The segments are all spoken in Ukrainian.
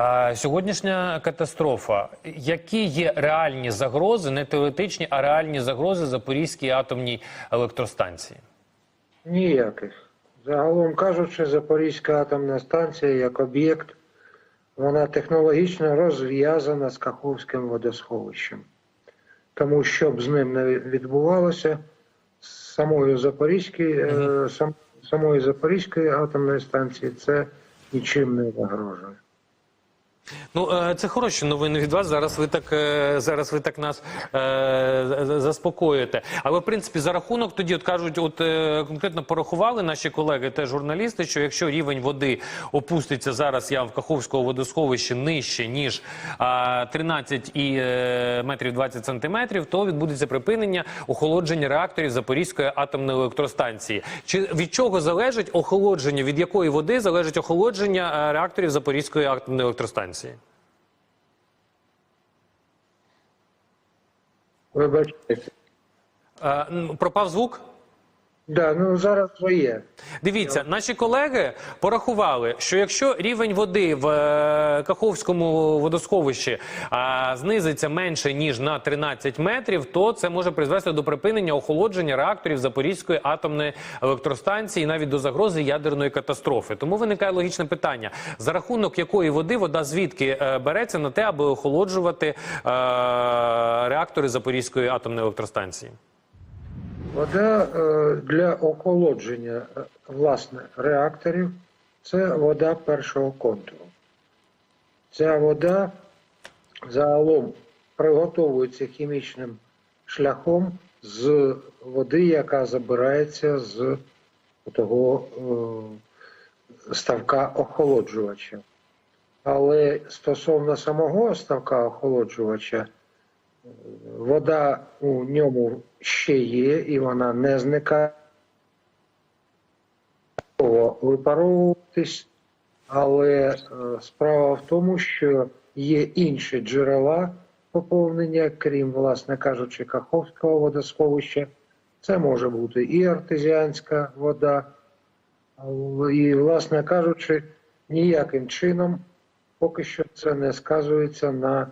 А сьогоднішня катастрофа. Які є реальні загрози, не теоретичні, а реальні загрози Запорізькій атомній електростанції? Ніяких. Загалом кажучи, Запорізька атомна станція як об'єкт, вона технологічно розв'язана з Каховським водосховищем. Тому що б з ним не відбувалося, з самою Запорізької, е, сам, самої Запорізької атомної станції це нічим не загрожує. Ну е, це хороші новини від вас. Зараз ви так е, зараз ви так нас е, з- заспокоїте. Але в принципі за рахунок тоді от кажуть, от е, конкретно порахували наші колеги, теж журналісти, що якщо рівень води опуститься зараз, я в Каховського водосховищі нижче ніж а, 13 і метрів 20 сантиметрів, то відбудеться припинення охолодження реакторів Запорізької атомної електростанції. Чи від чого залежить охолодження? Від якої води залежить охолодження реакторів Запорізької атомної електростанції? Вибачте. Е, пропав звук? Да, ну зараз своє. Дивіться, наші колеги порахували, що якщо рівень води в е, Каховському водосховищі знизиться менше ніж на 13 метрів, то це може призвести до припинення охолодження реакторів Запорізької атомної електростанції, навіть до загрози ядерної катастрофи. Тому виникає логічне питання: за рахунок якої води вода звідки е, береться на те, аби охолоджувати е, реактори Запорізької атомної електростанції? Вода е, для охолодження е, власне реакторів це вода першого контуру. Ця вода загалом приготовується хімічним шляхом з води, яка забирається з того е, ставка охолоджувача. Але стосовно самого ставка охолоджувача, вода у ньому ще є, і вона не зникає випаровуватись, але е, справа в тому, що є інші джерела поповнення, крім, власне кажучи, Каховського водосховища. Це може бути і артезіанська вода, і, власне кажучи, ніяким чином поки що це не сказується на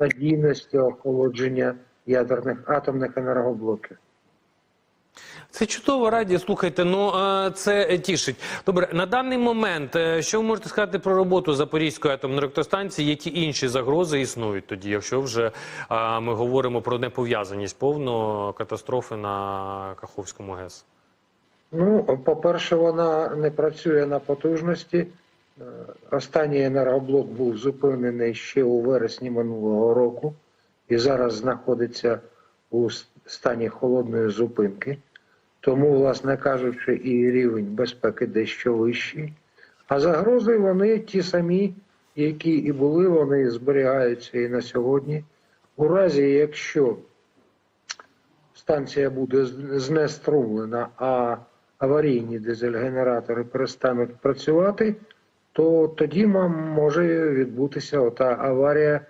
надійності охолодження ядерних атомних енергоблоків. Це чудово раді. Слухайте, ну е, це тішить. Добре, на даний момент, е, що ви можете сказати про роботу Запорізької атомної електростанції? Які інші загрози існують тоді, якщо вже е, ми говоримо про непов'язаність повну катастрофи на Каховському ГЕС? Ну, по-перше, вона не працює на потужності. Е, Останній енергоблок був зупинений ще у вересні минулого року і зараз знаходиться у стані холодної зупинки. Тому, власне кажучи, і рівень безпеки дещо вищий. А загрози вони ті самі, які і були, вони зберігаються і на сьогодні. У разі, якщо станція буде знеструмлена, а аварійні дизель-генератори перестануть працювати, то тоді може відбутися ота аварія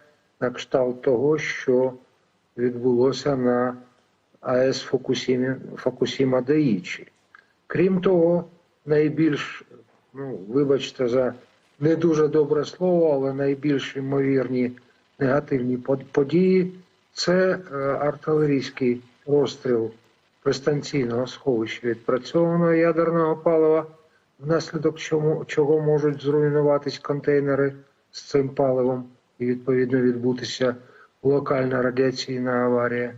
на кшталт того, що відбулося на АЕС Фукусімі, Фукусіма Даїчі. Крім того, найбільш, ну, вибачте за не дуже добре слово, але найбільш ймовірні негативні події це е, артилерійський розстріл пристанційного сховища відпрацьованого ядерного палива, внаслідок чому, чого можуть зруйнуватись контейнери з цим паливом і відповідно відбутися локальна радіаційна аварія,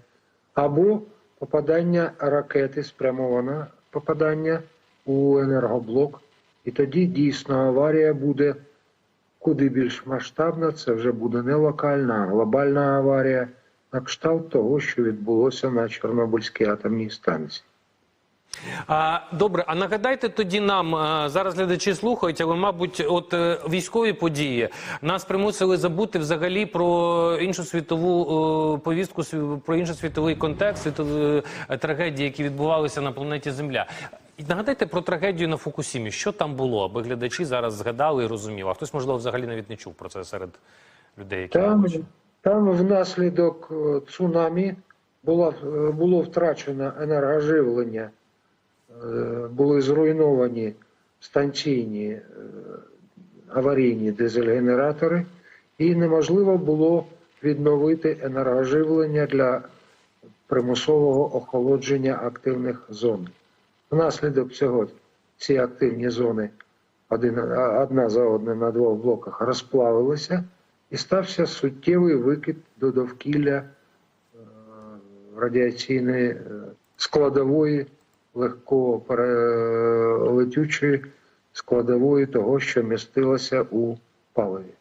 або попадання ракети, спрямоване попадання у енергоблок. І тоді дійсно аварія буде куди більш масштабна, це вже буде не локальна, а глобальна аварія, на кшталт того, що відбулося на Чорнобильській атомній станції. Добре, а нагадайте тоді нам зараз глядачі слухають, але мабуть, от е, військові події нас примусили забути взагалі про іншу світову е, повістку, про інший світовий контекст, світові е, трагедії, які відбувалися на планеті Земля. І Нагадайте про трагедію на Фукусімі. Що там було, аби глядачі зараз згадали і розуміли. А хтось, можливо, взагалі навіть не чув про це серед людей, які Там, там внаслідок цунамі було, е, було втрачено енергоживлення, були зруйновані станційні е, аварійні дизель-генератори, і неможливо було відновити енергоживлення для примусового охолодження активних зон. Внаслідок цього ці активні зони одна за одною на двох блоках розплавилися і стався суттєвий викид до довкілля е, радіаційної е, складової легко перелетючої складової того, що містилося у паливі.